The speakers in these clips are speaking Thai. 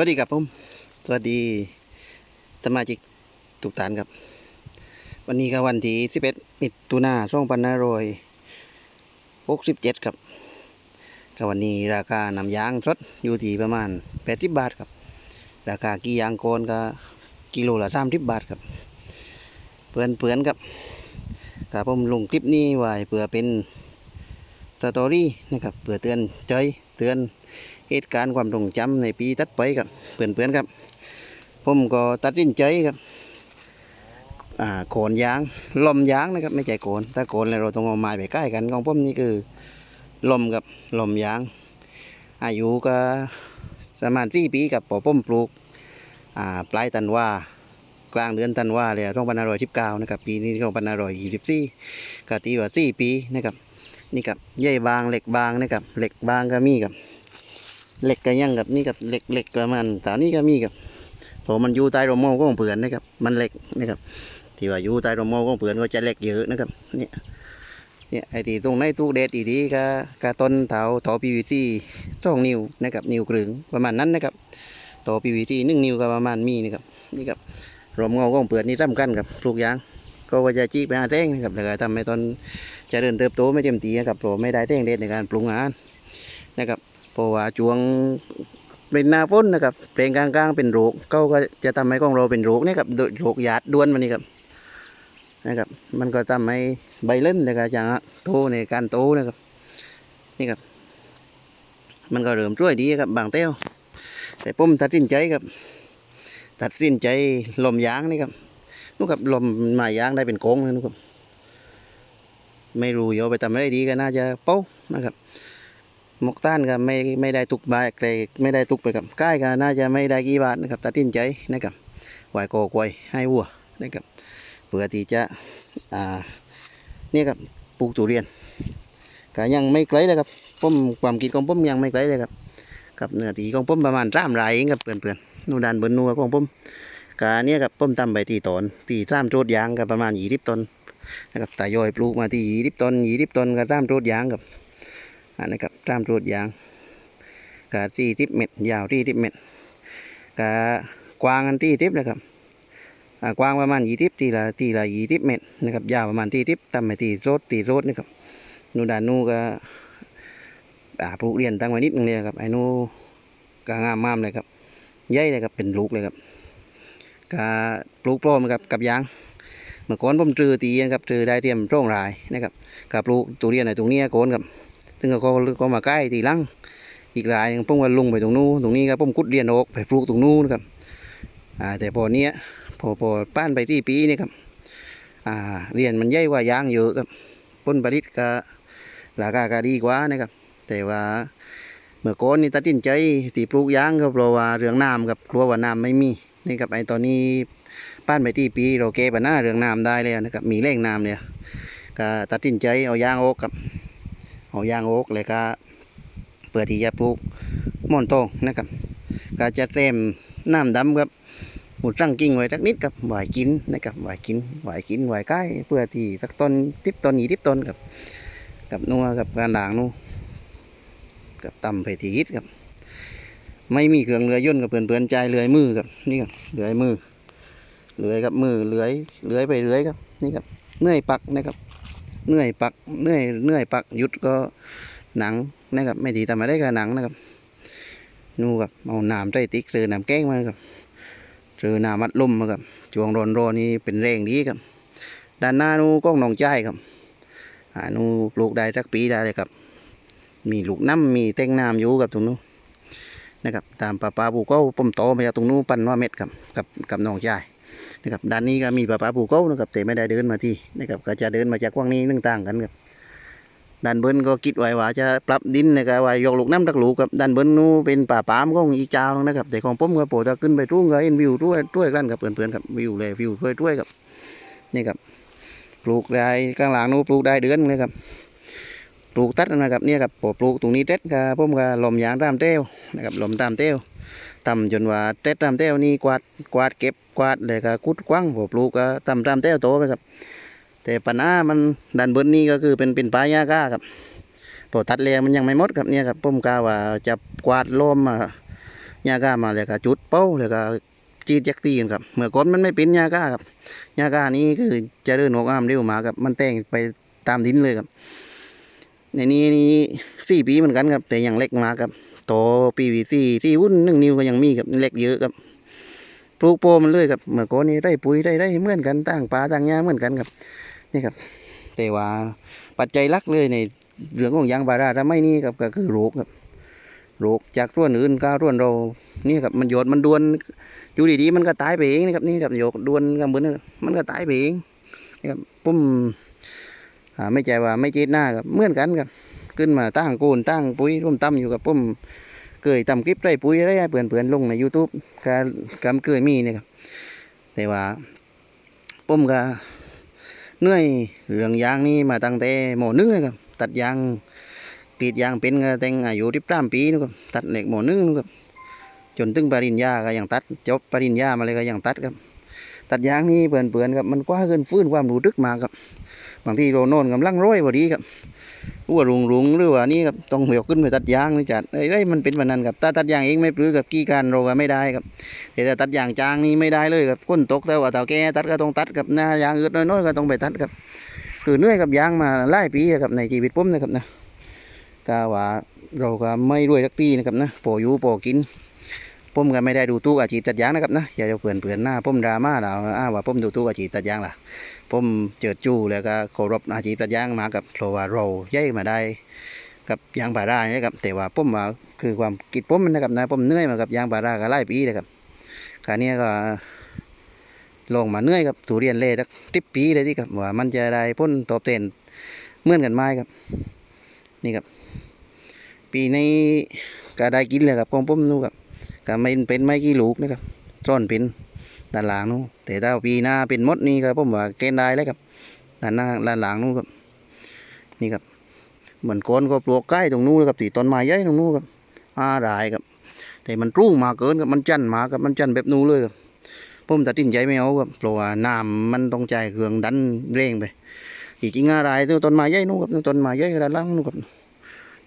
วัสดีครับผม สวัสดีสมาชิกทุกท่านครับ วันนี้ก็วันที่11มิถุนา2567ครับก็วันนี้ราคาน้ำยางสดอยู่ที่ประมาณ 80 บาทครับ ราคากี่ยางโกนก็กิโลละ30บาทครับเพื่อนเพื่อนๆครับกับผมลงคลิปนี้ไว้เพื่อเป็นสตอรี่นะครับเพื่อเตือนใจเตือน เหตุการณ์ความทรงจำในปีตัดไปครับเพื่อนๆครับ ผมก็ตัดสินใจครับอ่าโขนยางลมยางนะครับ ไม่ใช่โขนถ้าโขนแล้วเราต้องเอาไม้ไปใกล้กันของผมนี่คือลมกับลมยาง อายุก็ประมาณสี่ปีกับพอผมปลูกอ่าปลายตันว่ากลางเดือนตันว่าเลยสองพันห้าร้อยสิบเก้านะครับปีนี้สองพันห้าร้อยยี่สิบสี่ก็ตีว่าสี่ปีนะครับนี่ครับใยบางเหล็กบางนะครับเหล็กบางก็มีครับ เหล็กก็ยังกับนี่กับเหล็กเหล็กประมาณตานี้ก็มีกับผมมันอยู่ใต้ร่มเงาของเผือนนะครับ มันเหล็กนะครับ ที่ว่าอยู่ใต้ร่มเงาของเผือนก็จะเหล็กเยอะนะครับ เนี่ยเนี่ยไอ้ที่ตรงในตู้เด็ดอีดีก็ก็ต้นเถาต่อพีวีซีสองนิ้วนะครับนิ้วกลึงประมาณนั้นนะครับต่อพีวีซีหนึ่งนิ้วก็ประมาณมีนี่ครับนี่ครับร่มเงาของเผือนนี่สำคัญกับปลูกยางก็ว่าจะจี้ไปหาแท่งนะครับแล้วก็ทำให้ตอนจะเดินเติบโตไม่เต็มที่นะครับเพรไม่ได้แท่งเด็ดในการปรุงอาหารนะครับ เพราะว่าช่วงเป็นหน้าฝนนะครับเพลงกลางๆเป็นโรคเขาก็จะทำให้ของเราเป็นโรคนี่ครับโดยโรคหยาดด้วนมันนี่ครับนะครับ มันก็ทำให้ใบเล่นนะครับอย่างโตในการโตนะครับนี่ครับ มันก็เริ่มช่วยดีครับบางเต้วแต่ผมตัดสินใจครับ ตัดสินใจลมยางนี่ครับนู่นครับลมมายางได้เป็นโกงนู่นครับ ไม่รู้โยไปทำอะไรดีก็น่าจะเป้านะครับ มกต้านก็ไม่ไม่ได้ตุกบาทเลยไม่ได้ตุกไปกับใกล้ก็น่าจะไม่ได้กี่บาทนะครับตัดสินใจนะครับไหวโกกวยให้วัวนะครับเพื่อที่จะอ่าเนี่ยครับปลูกทุเรียนก็ยังไม่ไกลเลยครับผมความคิดของผมยังไม่ไกลเลยครับกับเนื้อตีของผมประมาณสามไร่เองครับเพื่อนๆนู่นด้านบนนัวของผมกาเนี่ยครับผมทำไปตีตอนตีสามโจดยางก็ประมาณยี่สิบต้นนะครับแต่ย่อยปลูกมาที่ยี่สิบต้นยี่สิบต้นก็สามโจดยางครับ อันนะครับตามรูดยางกะสี่ทิปเม็ดยาวที่ทิปเม็ดกะกว้างอันที่ทิปนะครับอ่ากว้างประมาณยี่ทิปตีละตีละยี่ทิปเม็ดนะครับยาวประมาณที่ทิปตามไปตีโรดตีโรดนะครับนูดานนูก็อาปลูกเรียนตั้งไว้นิดนึงเลยครับไอ้นูก็งามมากเลยครับใหญ่เลยครับเป็นลูกเลยครับกะปลูกพร้อมกับกับยางเมื่อก่อนผมจือตีนะครับจือได้เตรียมโร่องรายนะครับกับปลูกตุเรียนในตรงนี้โกนครับ ซึ่งก็ก็มาใกล้ตีลังอีกรายหนึงผมก็ลงไปตรงนู้นตรงนี้ครับผมกุดเรียนออกไปปลูกตรงนู้นครับอ่าแต่พอเนี้ยพอพอป้านไปที่ปีนี่ครับอ่าเรียนมันใหญ่กว่ายางเยอะครับผลผลิตก็ราคาก็ดีกว่านะครับ แต่ว่าเมื่อก่อนนี่ตัดสินใจตีปลูกยางก็เพราะว่าเรื่องน้ำครับกลัวว่าน้ำไม่มีนี่ครับไอตอนนี้ป้านไปที่ปีเราแก้ปัญหาเรื่องน้ำได้แล้วนะครับมีแรงน้ำเนี่ยก็ตัดสินใจเอายางออกครับ อายางโอ๊กเลยก็เพื่อที่จะปลูกม่อนโตงนะครับก็จะเซมน้ำดำครับหมุดรังกิ่งไว้สักนิดครับไหวกินนะครับไหวกินไหวกินไหวใกล้เพื่อที่สักต้นทิปต้นหยีทิปต้นครับกับนัวกับการด่างนูกับตำไปทีอิดครับ ไม่มีเครื่องเรือย่นกับเพื่อนเพื่อนๆใจเรือยมือครับนี่ครับเรือยมือเรือยกับมือเรือยเรือยไปเรือยครับนี่ครับเนื่อยปักนะครับ เหนื่อยปักเหนื่อยเหนื่อยปักหยุดก็หนังนะครับไม่ดีทำมาได้ก็หนังนะครับนู่กับเอาน้ำใส่ติ๊กซื้อน้ำแกงมาครับซื้อน้ำมัดลุ่มมาครับช่วงร้อนๆนี่เป็นแรงดีครับ ด้านหน้านู่ก้องหนองใจครับอ่านู่ปลูกได้สักปีได้เลยครับ มีลูกน้ำมีเต้งน้ำอยู่กับตรงนู้นนะครับตามปลาปลาปูก้าปุ่มโตมาจากตรงนู้นปั้นว่าเม็ดครับกับกับหนองใจ นะครับด้านนี้ก็มีปลาปลาปูเก้านะครับแต่ไม่ได้เดินมาที่นะครับก็จะเดินมาจากกว้างนี้นึ่งต่างกันครับด้านบนก็คิดไว้ว่าจะปรับดินนะครับว่ายกลูกน้ำตักลูกครับด้านบนนู้เป็นป่าปามของอีเจ้านึงนะครับแต่ของผมก็โปรตขึ้นไปทุ่งก็เห็นวิวด้วยด้วยกันครับเพื่อนๆครับวิวเลยวิวด้วยด้วยครับนี่ครับปลูกได้ข้างหลังนู้ปลูกได้เดือนเลยครับปลูกตัดนะครับเนี่ยครับปลูกตรงนี้เต็ดก็ผมก็ลมยางตามเต้วนะครับลมตามเต้ว ทำจนว่าเต็ดตามเต้วนี่กวาดกวาดเก็บกวาดเลยก็กุดกว้างพอปลูกก็ทำตามเต้วโตไปครับ แต่ปัญหามันดันบนนี้ก็คือเป็นเป็นป่าหญ้าก้าครับพอตัดแล้วมันยังไม่หมดครับเนี่ยครับผมกาว่าจะกวาดล้มมาหญ้าก้ามาแล้วก็จุดเป้าแล้วก็จีดจักตีนครับเมื่อก่อนมันไม่เป็นหญ้าก้าครับหญ้าก้านี้คือจะเดินงอกงามเร็วมาครับมันแต่งไปตามดินเลยครับ ในนี้นี่สี่ปีเหมือนกันครับ แต่ยังเล็กมากครับโตปีวีสี่ที่วุ่นหนึ่งนิ้วก็ยังมีครับเล็กเยอะครับปลูกโปมันเลยครับเมื่อก่อนนี้ได้ปุ๋ยได้ได้เหมือนกันตั้งปลาตั้งหญ้าเหมือนกันครับ นี่ครับ แต่ว่าปัจจัยลักเลยในเรื่องของยางพาราทำไม่นี่ครับก็คือโรคครับโรคจากร่วนอื่นก็ร่วนเรานี่ครับมันโยดมันดวนอยู่ดีๆมันก็ตายไปเองนะครับนี่ครับโยดดวนก็เหมือนมันก็ตายไปเองนี่ครับปุ้ม ไม่ใจว่าไม่จ็ดหน้าครับเหมือนกันครับขึ้นมาตั้งโกนตั้งปุ๋ยร่วมตั้มอยู่กับปุ้มเกยตำคลิปไรปุ๋ยไรเปื่อนเปื่อนๆลงใน YouTube การกำเกยมีนี่ครับแต่ว่าปุ้มก็เหนื่อยเรื่องยางนี่มาตั้งแต่หมอนึงครับตัดยางกรีดยางเป็นก็แต่งอายุที่สามปีนะครับตัดเหล็กหมอนึงครับจนถึงปริญญาก็ยังตัดจบปริญญามาเลยก็ยังตัดครับ ตัดยางนี่เปื่อนเปื่อนๆครับมันกว้าเกินฟื้นความรู้ทึกมาครับ บางที่เราโน่นกำลังร้อยพอดีครับรู้ว่ารุงรุงหรือว่านี่ครับต้องเหี่ยกขึ้นไปตัดยางนี่จัดไอ้ไรมันเป็นแบบนั้นครับถ้าตัดยางเองไม่ปลื้อกับกี้การเราก็ไม่ได้ครับแต่ถ้าตัดยางจางนี่ไม่ได้เลยครับก้นตกแต่ว่าเต่าแก่ตัดก็ต้องตัดกับหน้ายางอืดน้อยๆก็ต้องไปตัดครับคือเหนื่อยกับยางมาหลายปีอะครับในชีวิตผมนะครับนะก็ว่าเราก็ไม่รวยสักทีนะครับนะพออยู่พอกิน ผมก็ไม่ได้ดูตู้อาชีพตัดยางนะครับนะอย่าจะเผื่อนเผื่อนหน้าผมดราม่าเราอ้าว่าผมดูตู้อาชีพตัดยางล่ะผมเจิดจู้แล้วก็เคารพอาชีพตัดยางมากับเพราะว่าเรย้ายมาได้กับยางพาราเนี่ยครับแต่ว่าผมว่าคือความคิดผมนะครับนะผมเหนื่อยมากับยางพาราก็หลายปีเลยครับคราวนี้ก็ลงมาเหนื่อยกับทุเรียนเล่สักสิบปีเลยที่ครับว่ามันจะได้ผลตอบแทนเหมือนกันไหมครับ นี่ครับ ปีนี้ก็ได้กินเลยครับของผมนู่ครับ ก็ไม่เป็นไม่กี่ลูกนะครับซ่อนเป็นด้านหลังนู้นแต่ถ้าปีหน้าเป็นมดนี่ครับผมว่าเกณฑ์ได้เลยครับด้านหน้าด้านหลังนู้นครับ นี่ครับ เหมือนโคนก็ปลวกใกล้ตรงนู้นครับตีต้นไม้ใหญ่ตรงนู้นครับอารายครับ แต่มันรุ่งมาเกินครับมันจันมาครับมันจันแบบนู้นเลยครับผมตัดสินใจไม่เอาครับเพราะว่าน้ำมันต้องใจเครื่องดันเร่งไปจริงๆอารายตัวต้นไม้ใหญ่นู้นครับต้นไม้ใหญ่ด้านหล่างนู้นครับ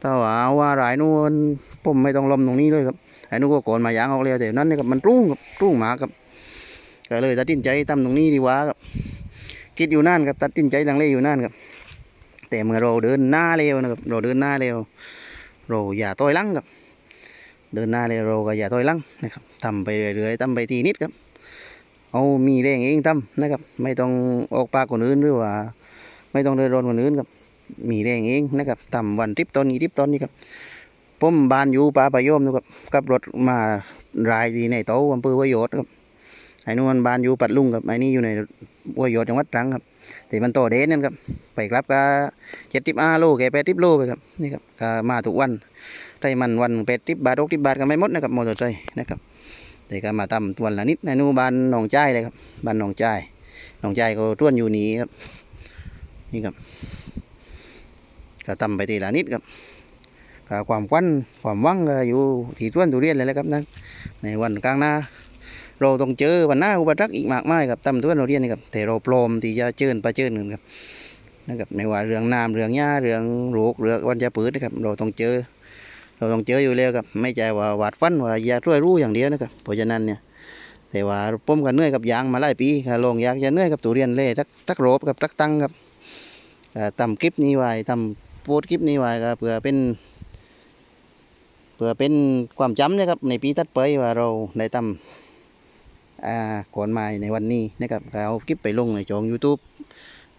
ถ้าว่าเอารายนู้นผมไม่ต้องลมตรงนี้เลยครับ ไอ้นู้นก็โกนมายางออกเลยแต่นั้นนี่ครับมันรุ่งครับรุ่งมาครับก็เลยตัดสินใจทำตรงนี้ดีกว่าครับคิดอยู่นั่นครับตัดสินใจลังเลอยู่นั่นครับ แต่เมื่อเราเดินหน้าเร็วนะครับเราเดินหน้าเร็วเราอย่าต้อยลังครับ เดินหน้าเร็วเราก็อย่าต้อยลังนะครับทำไปเรื่อยๆทำไปทีนิดครับ เอามีแรงเองทำนะครับ ไม่ต้องออกปากคนอื่นหรือว่า ไม่ต้องเดินรอนคนอื่นครับ มีแรงเองนะครับทำวันทิปตอนนี้ทิปตอนนี้ครับ ผมบานอยู่ป่าประโยมนะครับกับรถมารายดีในโต๊ะอำเภอวโยศครับไอ้นู่นบานอยู่ปัดลุงครับไอ้นี่อยู่ในวัวโยดจังหวัดตรังครับแต่มันโตเด่นนั่นครับไปกลับก็เจ็ดทิบอาโลแกแปดทิบโลไปครับนี่ครับก็มาทุกวันไต้มันวันแปดทิบบาทหกทิบบาทก็ไม่หมดนะครับมอเตอร์ไซค์นะครับแต่ก็มาทำวันละนิดไอ้นู่นบานหนองจ้ายเลยครับบานหนองจ้ายหนองจ้ายก็ต้วนอยู่นี่ครับนี่ครับก็ทำไปทีละนิดครับ ความควันความวังอยู่ที่ต้วนทุเรียนเลยแหละครับนั่นในวันกลางหน้า เราต้องเจอปัญหน้าอุปสรรคอีกมากมายครับตำตัวเราเรียนนี่ครับแต่เราพร้อมที่จะเจิญประเจิญกันครับนะครับในว่าเรื่องน้ำเรื่องหญ้าเรื่องโรคเรื่องวันจะปืดนะครับ เราต้องเจอ เราต้องเจออยู่แล้วครับ ไม่ใช่ว่าหวาดฟันว่าอย่าช่วยรู้อย่างเดียวนะครับเพราะฉะนั้นเนี่ยแต่ว่าผมก็เหนื่อยกับยางมาหลายปีก็ลงอยากจะเหนื่อยกับตุเรียนเล่ทักทักโรบกับทักตังครับก็ทำคลิปนี้ไว้ทำโพสต์คลิปนี้ไว้ก็เพื่อเป็น พื่อเป็นความจำนะครับในปีถัดไปว่าเราได้ทำอ่าขอนไม้ในวันนี้นะครับเราคลิปไปลงในช่อง YouTube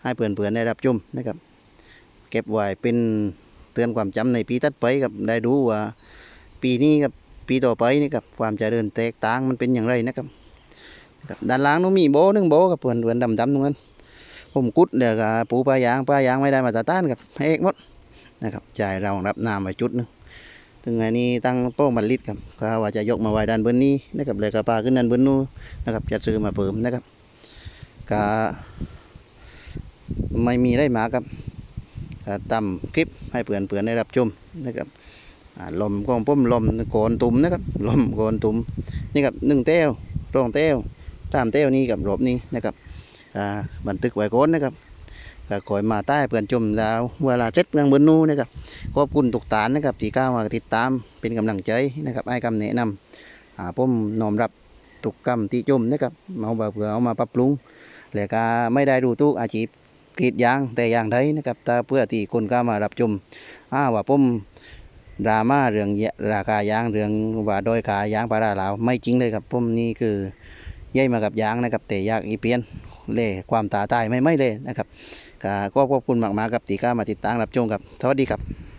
ให้เพื่อนๆได้รับชมนะครับ เก็บไว้เป็นเตือนความจำในปีถัดไปครับได้ดูว่า ปีนี้กับปีต่อไปนี่ครับความเจริญแตกต่างมันเป็นอย่างไรนะครับด้านล่างนู้นมีโบหนึ่งโบกับเพื่อนเพื่อนดำดำๆตรงนั้นผมกุดเดี๋ยวกับปูปลายางปลายางไม่ได้มาตรฐานกับให้เอกมดนะครับจ่ายเรารับน้ำไว้จุดหนึง ถึงไงนี้ตั้งโป้งบัลลิตครับก็ว่าจะยกมาไว้ด้านบนนี้นะครับเลยกระปาขึ้นด้านบนนู้นนะครับจะซื้อมาเพิ่มนะครับก็ไม่มีได้มาครับก็ตำคลิปให้เพื่อนเพื่อนได้รับชมนะครับลมของผมลมโกนตุ่มนะครับลมโกนตุ่มนี่ครับหนึ่งเต้วสองเต้วสามเต้วนี่กับรบนี้นะครับบันทึกไว้ก่อนนะครับ ก็คอยมาใต้เพื่อนชมแล้วเวลาเสร็จเรื่องบนนู้นนะครับขอบคุณทุกตานนะครับที่ก้าวมาติดตามเป็นกำลังใจนะครับให้คำแนะนำอ่าผมน้อมรับทุกกรรมที่จมนะครับเอาเพื่อเอามาปรับปรุงแล้วก็ไม่ได้ดูทุกอาชีพกรีดยางแต่อย่างใดนะครับแต่เพื่อที่คนก็มารับชมอ้าว่าผมดราม่าเรื่องราคายางเรื่องว่าโดยขายางปลาราลาวไม่จริงเลยครับผมนี่คือย้ายมากับยางนะครับแต่ยากอีเปียนเล่ความตาตายไม่ไม่เลยนะครับ ก็ขอบคุณมากๆครับตีกล้ามาติดตามรับชมครับ สวัสดีครับ